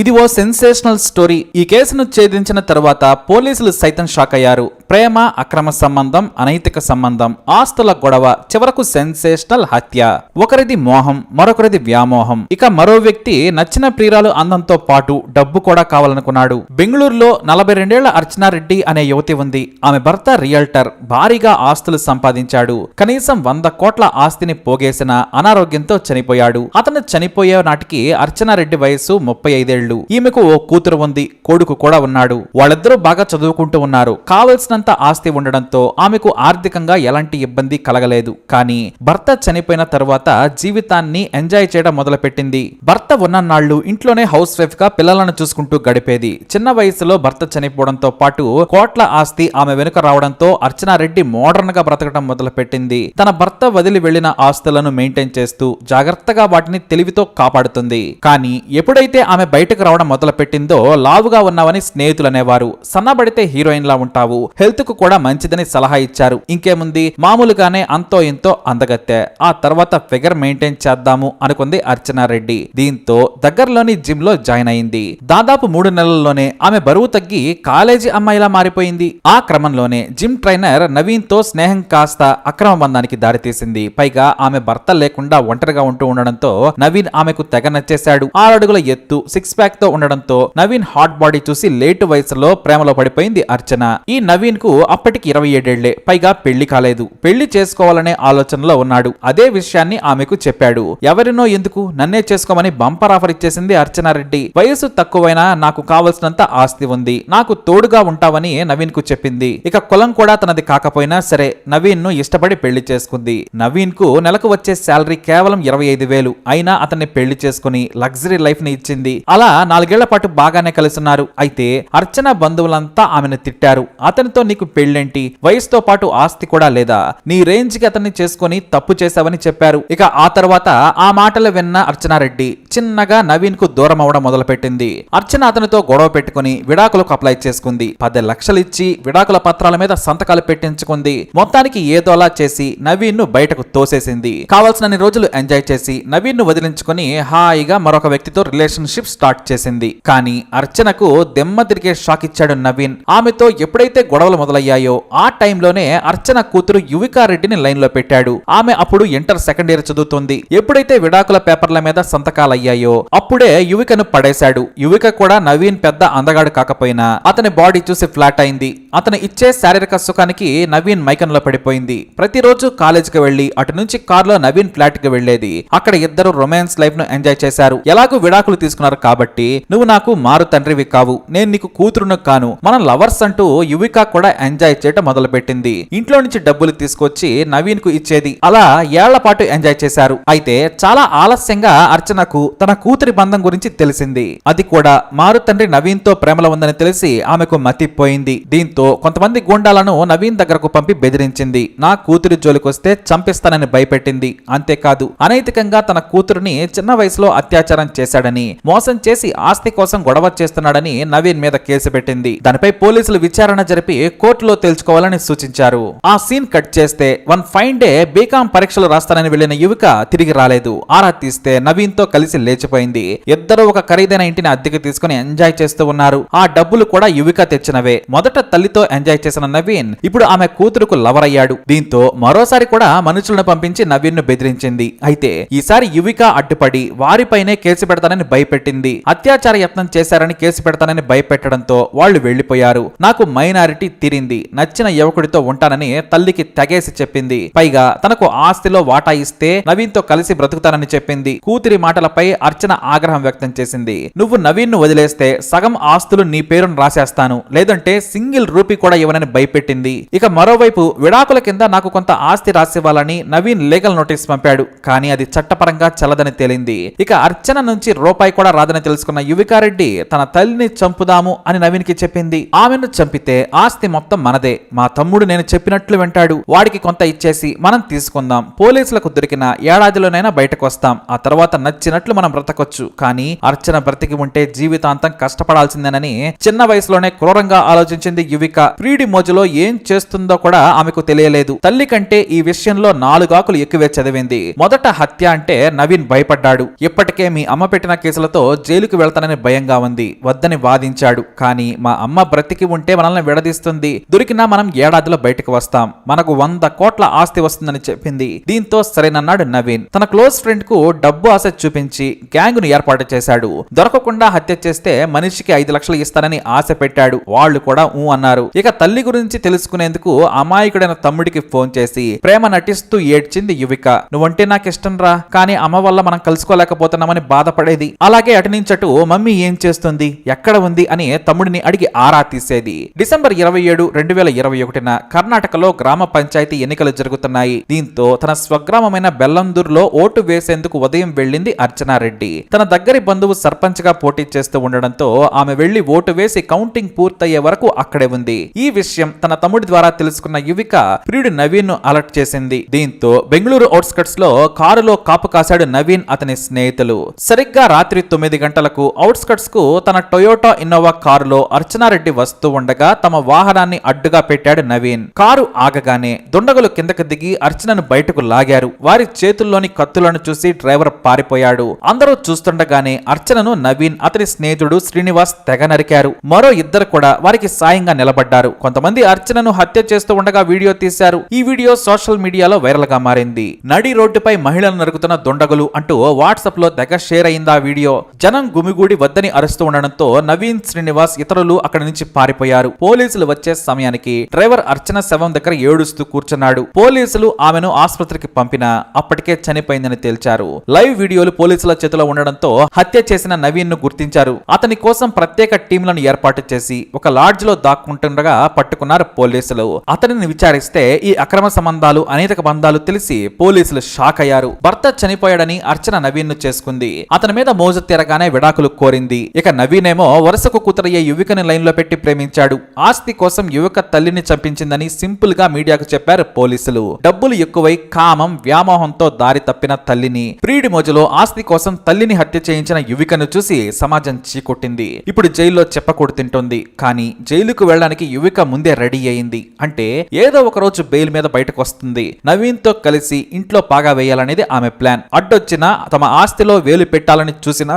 ఇది ఓ sensational story. ఈ కేసును ఛేదించిన తరువాత పోలీసులు సైతం షాక్ అయ్యారు. ప్రేమ అక్రమ సంబంధం అనైతిక సంబంధం ఆస్తుల గొడవ చివరకు సెన్సేషనల్ హత్య. ఒకరిది మోహం మరొకరిది వ్యామోహం. ఇక మరో వ్యక్తి నచ్చిన ప్రియురాలు అందంతో పాటు డబ్బు కూడా కావాలనుకున్నాడు. బెంగళూరులో నలభై రెండేళ్ళ అర్చనారెడ్డి అనే యువతి ఉంది. ఆమె భర్త రియల్టర్ భారీగా ఆస్తులు సంపాదించాడు. కనీసం వంద కోట్ల ఆస్తిని పోగేసిన అనారోగ్యంతో చనిపోయాడు. అతను చనిపోయే నాటికి అర్చనారెడ్డి వయసు ముప్పై ఐదేళ్ళు ఈమెకు ఓ కూతురు ఉంది కొడుకు కూడా ఉన్నాడు. వాళ్ళిద్దరూ బాగా చదువుకుంటూ ఉన్నారు. కావలసినంత ఆస్తి ఉండడంతో ఆమెకు ఆర్థికంగా ఎలాంటి ఇబ్బంది కలగలేదు. కానీ భర్త చనిపోయిన తర్వాత జీవితాన్ని ఎంజాయ్ చేయడం మొదలుపెట్టింది. భర్త ఉన్ననాళ్ళు ఇంట్లోనే హౌస్ వైఫ్గా పిల్లలను చూసుకుంటూ గడిపేది. చిన్న వయసులో భర్త చనిపోవడంతో పాటు కోట్ల ఆస్తి ఆమె వెనుక రావడంతో అర్చనారెడ్డి మోడర్న్గా బ్రతకడం మొదలుపెట్టింది. తన భర్త వదిలి వెళ్ళిన ఆస్తులను మెయింటైన్ చేస్తూ జాగ్రత్తగా వాటిని తెలివితో కాపాడుతుంది. కానీ ఎప్పుడైతే ఆమె బయట బయటకు రావడం మొదలుపెట్టిందో లావుగా ఉన్నావని స్నేహితులు అనేవారు సన్నబడితే హీరోయిన్ లా ఉంటావు. హెల్త్కు కూడా మంచిదని సలహా ఇచ్చారు. ఇంకేముంది? మామూలుగానే అంతో ఇంతో అందగత్తె. ఆ తర్వాత ఫిగర్ మెయింటైన్ చేద్దాము అనుకుంది అర్చనారెడ్డి. దీంతో దగ్గరలోని జిమ్లో జాయిన్ అయింది. దాదాపు మూడు నెలల్లోనే ఆమె బరువు తగ్గి కాలేజీ అమ్మాయిలా మారిపోయింది. ఆ క్రమంలోనే జిమ్ ట్రైనర్ నవీన్తో స్నేహం కాస్త అక్రమ బంధానికి దారితీసింది. పైగా ఆమె భర్త లేకుండా ఒంటరిగా ఉంటూ ఉండడంతో నవీన్ ఆమెకు తెగ నచ్చేశాడు. ఆరడుగుల అడుగుల ఎత్తు సిక్స్ ప్యాక్తో ఉండడంతో నవీన్ హాట్ బాడీ చూసి లేటు వయసులో ప్రేమలో పడిపోయింది అర్చన. ఈ నవీన్కు అప్పటికి ఇరవై ఏడేళ్ళే పైగా పెళ్ళి కాలేదు. పెళ్ళి చేసుకోవాలనే ఆలోచనలో ఉన్నాడు. అదే విషయాన్ని ఆమెకు చెప్పాడు. ఎవరినో ఎందుకు? నన్నే చేసుకోమని బంపర్ ఆఫర్ ఇచ్చేసింది అర్చనారెడ్డి. వయసు తక్కువైనా నాకు కావలసినంత ఆస్తి ఉంది. నాకు తోడుగా ఉంటావని నవీన్కు చెప్పింది. ఇక కులం కూడా తనది కాకపోయినా సరే నవీన్ను ఇష్టపడి పెళ్ళి చేసుకుంది. నవీన్కు నెలకు వచ్చే శాలరీ కేవలం ఇరవై ఐదు వేలు. అయినా అతన్ని పెళ్ళి చేసుకుని లగ్జరీ లైఫ్ని ఇచ్చింది. అలా నాలుగేళ్ళ పాటు బాగానే కలిసున్నారు అయితే అర్చన బంధువులంతా ఆమెను తిట్టారు. అతనితో నీకు పెళ్ళేంటి? వయసుతో పాటు ఆస్తి కూడా లేదా? నీ రేంజ్కి అతన్ని చేసుకుని తప్పు చేశావని చెప్పారు. ఇక ఆ తర్వాత ఆ మాటలు విన్న అర్చనారెడ్డి చిన్నగా నవీన్కు దూరం అవడం మొదలుపెట్టింది. అర్చన అతనితో గొడవ పెట్టుకుని విడాకులకు అప్లై చేసుకుంది. పది లక్షలు ఇచ్చి విడాకుల పత్రాల మీద సంతకాలు పెట్టించుకుంది. మొత్తానికి ఏదోలా చేసి నవీన్ను బయటకు తోసేసింది. కావాల్సినన్ని రోజులు ఎంజాయ్ చేసి నవీన్ను వదిలించుకుని హాయిగా మరొక వ్యక్తితో రిలేషన్షిప్ స్టార్ట్ చేసింది. కానీ అర్చనకు దెమ్మ తిరిగే షాక్ ఇచ్చాడు నవీన్. ఆమెతో ఎప్పుడైతే గొడవలు మొదలయ్యాయో ఆ టైంలోనే అర్చన కూతురు యువికారెడ్డిని లైన్లో పెట్టాడు. ఆమె అప్పుడు ఇంటర్ సెకండ్ ఇయర్ చదువుతుంది. ఎప్పుడైతే విడాకుల పేపర్ల మీద సంతకాలయ్యాయో అప్పుడే యువికను పడేశాడు. యువిక కూడా నవీన్ పెద్ద అందగాడు కాకపోయినా అతని బాడీ చూసి ఫ్లాట్ అయింది. అతను ఇచ్చే శారీరక సుఖానికి నవీన్ మైకంలో పడిపోయింది. ప్రతిరోజు కాలేజీకి వెళ్ళి అటు నుంచి కారులో నవీన్ ఫ్లాట్కి వెళ్ళేది అక్కడ ఇద్దరు రొమాన్స్ లైఫ్ను ఎంజాయ్ చేశారు. ఎలాగూ విడాకులు తీసుకున్నారు కాబట్టి నువ్వు నాకు మారు తండ్రివి కావు. నేను నీకు కూతురును కాను. మన లవర్స్ అంటూ యువిక కూడా ఎంజాయ్ చేయటం మొదలుపెట్టింది. ఇంట్లో నుంచి డబ్బులు తీసుకొచ్చి నవీన్కు ఇచ్చేది. అలా ఏళ్ళ పాటు ఎంజాయ్ చేశారు. అయితే చాలా ఆలస్యంగా అర్చనకు తన కూతురి బంధం గురించి తెలిసింది. అది కూడా మారు తండ్రి నవీన్తో ప్రేమలో ఉందని తెలిసి ఆమెకు మతిపోయింది. దీంతో కొంతమంది గుండాలను నవీన్ దగ్గరకు పంపి బెదిరించింది. నా కూతురి జోలికొస్తే చంపిస్తానని భయపెట్టింది. అంతేకాదు అనైతికంగా తన కూతురుని చిన్న వయసులో అత్యాచారం చేశాడని మోసం చేసి ఆస్తి కోసం గొడవ చేస్తున్నాడని నవీన్ మీద కేసు పెట్టింది. దానిపై పోలీసులు విచారణ జరిపి కోర్టులో తేల్చుకోవాలని సూచించారు. ఆ సీన్ కట్ చేస్తే వన్ ఫైన్ డే బీకాం పరీక్షలు రాస్తానని వెళ్ళిన యువక తిరిగి రాలేదు. ఆరా తీస్తే నవీన్తో కలిసి లేచిపోయింది. ఇద్దరు ఒక ఖరీదైన ఇంటిని అద్దెకి తీసుకుని ఎంజాయ్ చేస్తూ ఉన్నారు. ఆ డబ్బులు కూడా యువిక తెచ్చినవే. మొదట తల్లితో ఎంజాయ్ చేసిన నవీన్ ఇప్పుడు ఆమె కూతురుకు లవర్ అయ్యాడు. దీంతో మరోసారి కూడా మనుషులను పంపించి నవీన్ను బెదిరించింది. అయితే ఈసారి యువిక అడ్డుపడి వారిపైనే కేసు పెడతానని భయపెట్టింది. అత్యాచార యత్నం చేశారని కేసు పెడతానని భయపెట్టడంతో వాళ్ళు వెళ్ళిపోయారు నాకు మైనారిటీ తీరింది. నచ్చిన యువకుడితో ఉంటానని తల్లికి తెగేసి చెప్పింది. పైగా తనకు ఆస్తిలో వాటా ఇస్తే నవీన్తో కలిసి బ్రతుకుతానని చెప్పింది. కూతురి మాటలపై అర్చన ఆగ్రహం వ్యక్తం చేసింది. నువ్వు నవీన్ను వదిలేస్తే సగం ఆస్తులు నీ పేరును రాసేస్తాను. లేదంటే సింగిల్ రూపీ కూడా ఇవ్వనని భయపెట్టింది. ఇక మరోవైపు విడాకుల కింద నాకు కొంత ఆస్తి రాసివ్వాలని నవీన్ లీగల్ నోటీస్ పంపాడు. కానీ అది చట్టపరంగా చల్లదని తేలింది. ఇక అర్చన నుంచి రూపాయి కూడా రాదని తెలుసుకున్న యువికారెడ్డి తన తల్లిని చంపుదాము అని నవీన్కి చెప్పింది. ఆమెను చంపితే ఆస్తి మొత్తం మనదే. మా తమ్ముడు నేను చెప్పినట్లు వింటాడు. వాడికి కొంత ఇచ్చేసి మనం తీసుకుందాం. పోలీసులకు దొరికిన ఏడాదిలోనైనా బయటకు వస్తాం ఆ తర్వాత నచ్చినట్లు మనం బ్రతకొచ్చు. కానీ అర్చన బ్రతికి ఉంటే జీవితాంతం కష్టపడాల్సిందేనని చిన్న వయసులోనే క్రూరంగా ఆలోచించింది యువిక. ప్రీడి మోజులో ఏం చేస్తుందో కూడా ఆమెకు తెలియలేదు. తల్లి కంటే ఈ విషయంలో నాలుగాకులు ఎక్కువే చదివింది. మొదట హత్య అంటే నవీన్ భయపడ్డాడు. ఇప్పటికే మీ అమ్మ పెట్టిన కేసులతో జైలు జైలుకు వెళ్తానని భయంగా ఉంది. వద్దని వాదించాడు. కానీ మా అమ్మ బ్రతికి ఉంటే మనల్ని విడదీస్తుంది. దొరికినా మనం ఏడాదిలో బయటకు వస్తాం. మనకు వంద కోట్ల ఆస్తి వస్తుందని చెప్పింది. దీంతో సరేనన్నాడు నవీన్. తన క్లోజ్ ఫ్రెండ్కు డబ్బు ఆశ చూపించి గ్యాంగ్ను ఏర్పాటు చేశాడు. దొరకకుండా హత్య చేస్తే మనిషికి ఐదు లక్షలు ఇస్తానని ఆశ పెట్టాడు. వాళ్ళు కూడా ఊ అన్నారు. ఇక తల్లి గురించి తెలుసుకునేందుకు అమాయకుడైన తమ్ముడికి ఫోన్ చేసి ప్రేమ నటిస్తూ ఏడ్చింది యువిక. నువ్వంటే నాకు ఇష్టం రా కానీ అమ్మ వల్ల మనం కలుసుకోలేకపోతున్నామని బాధపడేది. అలాగే అటు నుంచి అటు మమ్మీ ఏం చేస్తుంది? ఎక్కడ ఉంది? అని తమ్ముడిని అడిగి ఆరా తీసేది. డిసెంబర్ ఇరవై ఏడు రెండు వేల ఇరవై ఒకటిన కర్ణాటకలో గ్రామ పంచాయతీ ఎన్నికలు జరుగుతున్నాయి. దీంతో తన స్వగ్రామమైన బెల్లందూరులో ఓటు వేసేందుకు ఉదయం వెళ్ళింది అర్చనారెడ్డి. తన దగ్గరి బంధువు సర్పంచ్గా పోటీ చేస్తూ ఉండడంతో ఆమె వెళ్ళి ఓటు వేసి కౌంటింగ్ పూర్తయ్యే వరకు అక్కడే ఉంది. ఈ విషయం తన తమ్ముడి ద్వారా తెలుసుకున్న యువిక ప్రియుడు నవీన్ను అలర్ట్ చేసింది. దీంతో బెంగళూరు అవుట్స్కట్స్లో కారులో కాపు కాశాడు నవీన్ అతని స్నేహితులు. సరిగ్గా రాత్రి తొమ్మిది గంటల అవుట్స్కట్స్కు తన టొయోటా ఇన్నోవా కారులో అర్చనారెడ్డి వస్తూ ఉండగా తమ వాహనాన్ని అడ్డుగా పెట్టాడు నవీన్. కారు ఆగగానే దుండగులు కిందకు దిగి అర్చనను బయటకు లాగారు. వారి చేతుల్లోని కత్తులను చూసి డ్రైవర్ పారిపోయాడు. అందరూ చూస్తుండగానే అర్చనను నవీన్ అతని స్నేహితుడు శ్రీనివాస్ తెగ నరికారు. మరో ఇద్దరు కూడా వారికి సాయంగా నిలబడ్డారు. కొంతమంది అర్చనను హత్య చేస్తూ ఉండగా వీడియో తీశారు. ఈ వీడియో సోషల్ మీడియాలో వైరల్గా మారింది. నడి రోడ్డుపై మహిళలు నరుకుతున్న దుండగులు అంటూ వాట్సాప్లో తెగ షేర్ అయిందా వీడియో. జనం గుమిగూడి వద్దని అరుస్తూ ఉండడంతో నవీన్ శ్రీనివాస్ ఇతరులు అక్కడి నుంచి పారిపోయారు. పోలీసులు వచ్చే సమయానికి డ్రైవర్ అర్చన శవం దగ్గర ఏడుస్తూ కూర్చున్నాడు. పోలీసులు ఆమెను ఆసుపత్రికి పంపినా అప్పటికే చనిపోయిందని తేల్చారు. లైవ్ వీడియోలు పోలీసుల చేతిలో ఉండడంతో హత్య చేసిన నవీన్ను గుర్తించారు. అతని కోసం ప్రత్యేక టీంలను ఏర్పాటు చేసి ఒక లాడ్జ్లో దాక్కుంటుండగా పట్టుకున్నారు పోలీసులు. అతనిని విచారిస్తే ఈ అక్రమ సంబంధాలు అనేక బంధాలు తెలిసి పోలీసులు షాక్ అయ్యారు భర్త చనిపోయాడని అర్చన నవీన్ను చేసుకుంది. అతని మీద మోజు తీరగానే విడాకులు కోరింది. ఇక నవీనేమో వరుసకు కూతురయ్యే యువికని లైన్లో పెట్టి ప్రేమించాడు. ఆస్తి కోసం యువక తల్లిని చంపించిందని సింపుల్గా మీడియాకు చెప్పారు పోలీసులు. డబ్బులు ఎక్కువై కామం వ్యామోహంతో దారి తప్పిన తల్లిని. ప్రీడి మోజులో ఆస్తి కోసం తల్లిని హత్య చేయించిన యువికను చూసి సమాజం చీకొట్టింది. ఇప్పుడు జైల్లో చెప్పకూడు తింటోంది. కానీ జైలుకు వెళ్ళడానికి యువిక ముందే రెడీ అయింది. అంటే ఏదో ఒక రోజు బెయిల్ మీద బయటకు వస్తుంది నవీన్తో కలిసి ఇంట్లో పాగా వేయాలనేది ఆమె ప్లాన్. అడ్డొచ్చిన తమ ఆస్తిలో వేలు పెట్టాలని చూసినా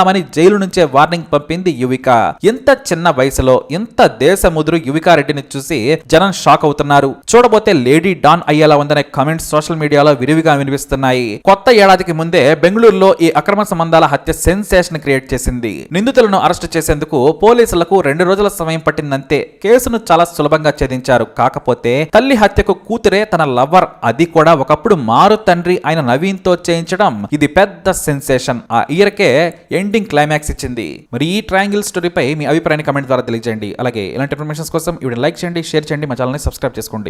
చంపుతామని జైలు నుంచే వార్నింగ్ పంపింది యువిక. ఇంత చిన్న వయసులో ఇంత దేశముదురు యువికారెడ్డిని చూసి జనం షాక్ అవుతున్నారు. చూడబోతే లేడీ డాన్ అయ్యేలా ఉందనే కమెంట్స్ సోషల్ మీడియాలో విరివిగా వినిపిస్తున్నాయి. కొత్త ఏడాదికి ముందే బెంగళూరులో ఈ అక్రమ సంబంధాల హత్య సెన్సేషన్ క్రియేట్ చేసింది. నిందితులను అరెస్ట్ చేసేందుకు పోలీసులకు రెండు రోజుల సమయం పట్టిందంతే. కేసును చాలా సులభంగా ఛేదించారు. కాకపోతే తల్లి హత్యకు కూతురే తన లవర్ అది కూడా ఒకప్పుడు మారు తండ్రి ఆయన నవీన్తో చేయించడం ఇది పెద్ద సెన్సేషన్. ఆ ఇయర్కే ఎండింగ్ క్లైమాక్స్ ఇచ్చింది. మరి ఈ ట్రయాంగిల్ స్టోరీపై మీ అభిప్రాయాన్ని కమెంట్ ద్వారా తెలియజేయండి. అలాగే ఇలాంటి ఇన్ఫర్మేషన్స్ కోసం ఇవి లైక్ చేయండి షేర్ చేయండి మా ఛానల్ని సబ్స్క్రైబ్ చేసుకోండి.